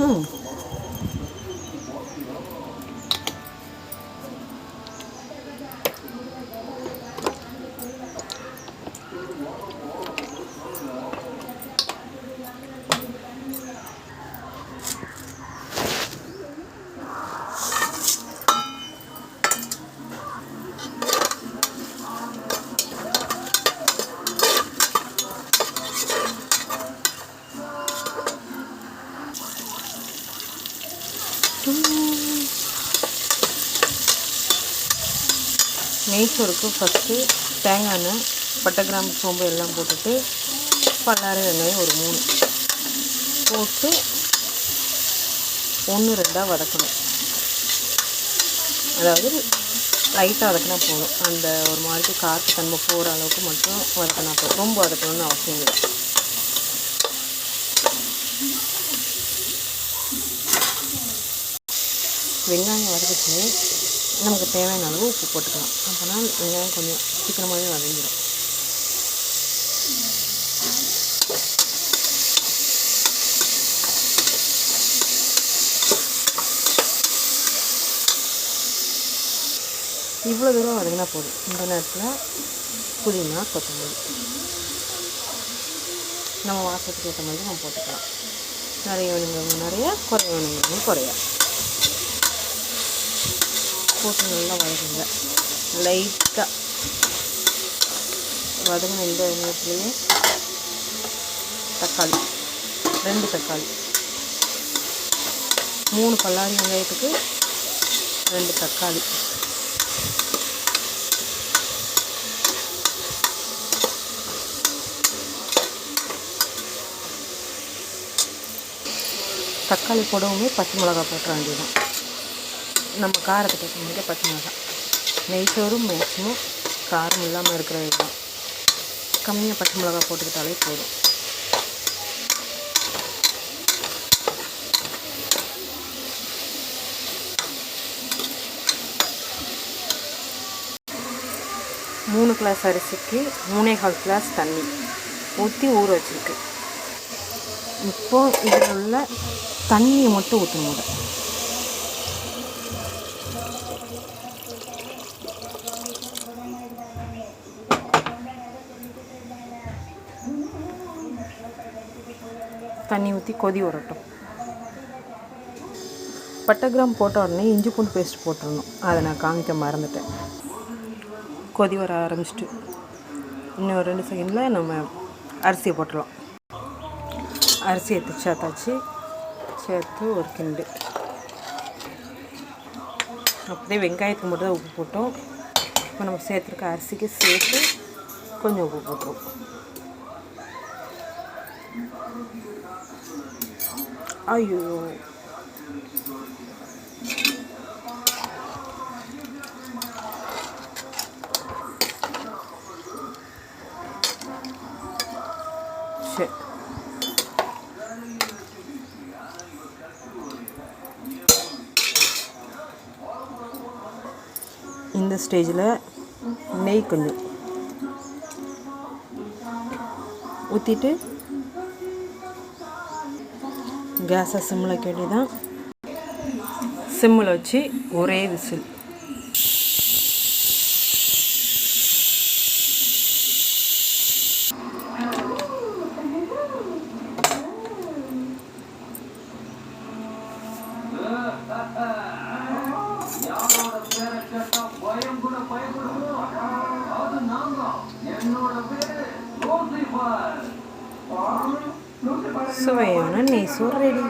嗯。நெய் சோறுக்கு first தேங்காய் எண்ணெய் பட்டை கிராம்பு சோம்பு எல்லாம் போட்டுட்டு பல்லாறு வெங்காயம் ஒரு மூணு போட்டு ஒன்று ரெண்டாக வதக்கணும். அதாவது லைட்டாக வதக்கினா போதும். அந்த ஒரு மாதிரி காற்று தன்மை போகிற அளவுக்கு மட்டும் வதக்கினா போதும். ரொம்ப வதக்கணும்னு அவசியம் இல்லை. வெங்காயம் வதக்கிச்சு நமக்கு தேவையான அளவு உப்பு போட்டுக்கலாம். அப்போனா வெங்காயம் கொஞ்சம் சீக்கிரமாகவே வதங்கிடும். இவ்வளோ தூரம் வதங்கினா போதும். இந்த நேரத்தில் புதினா கொத்தமல்லி. நம்ம வாசத்துக்கு ஏற்ற மாதிரி நம்ம போட்டுக்கலாம். நிறைய வேணுங்கிறவங்க நிறைய குறைய வேணுங்கிறவங்க குறையா. போட்டு நல்லா வதக்குங்க. லைட்டாக வதங்கின இந்த நேரத்துலேயே தக்காளி ரெண்டு தக்காளி. மூணு பல்லாரி வெங்காயத்துக்கு ரெண்டு தக்காளி. தக்காளி போடவுமே பச்சை மிளகா போட்டுற வேண்டியதான் நம்ம காரத்துக்கு ஏற்ற மாதிரி பச்சை மிளகா நெய்ச்சோறும் மேக்ஸிமம் காரம் இல்லாமல் இருக்கிற இதுதான் கம்மியாக பச்சை மிளகா போட்டுக்கிட்டாலே போதும். மூணு கிளாஸ் அரிசிக்கு மூணே கால் கிளாஸ் தண்ணி ஊற்றி ஊற வச்சுருக்கு. இப்போ இதில் உள்ள தண்ணியை மட்டும் ஊற்றணும் தண்ணி ஊற்றி கொதி வரட்டும். பட்டை கிராம் போட்ட உடனே இஞ்சி பூண்டு பேஸ்ட் போட்டுடணும் அதை நான் காமிக்க மறந்துட்டேன். கொதி வர ஆரம்பிச்சிட்டு இன்னும் ரெண்டு செகண்டில் நம்ம அரிசியை போட்டுடலாம். அரிசி எடுத்து சேர்த்தாச்சு. சேர்த்து ஒரு கிண்டு. அப்படியே வெங்காயத்துக்கு மட்டும் தான் உப்பு போட்டோம். இப்போ நம்ம சேர்த்துருக்க அரிசிக்கு சேர்த்து கொஞ்சம் உப்பு போட்டுருவோம். ஐயோ. சரி இந்த ஸ்டேஜில் நெய் கொஞ்சம் ஊற்றிட்டு கேஸை சிம்மில் கேட்டி தான் சிம்மில் வச்சு ஒரே விசில். சுவையான நெய் சோறு ரெடி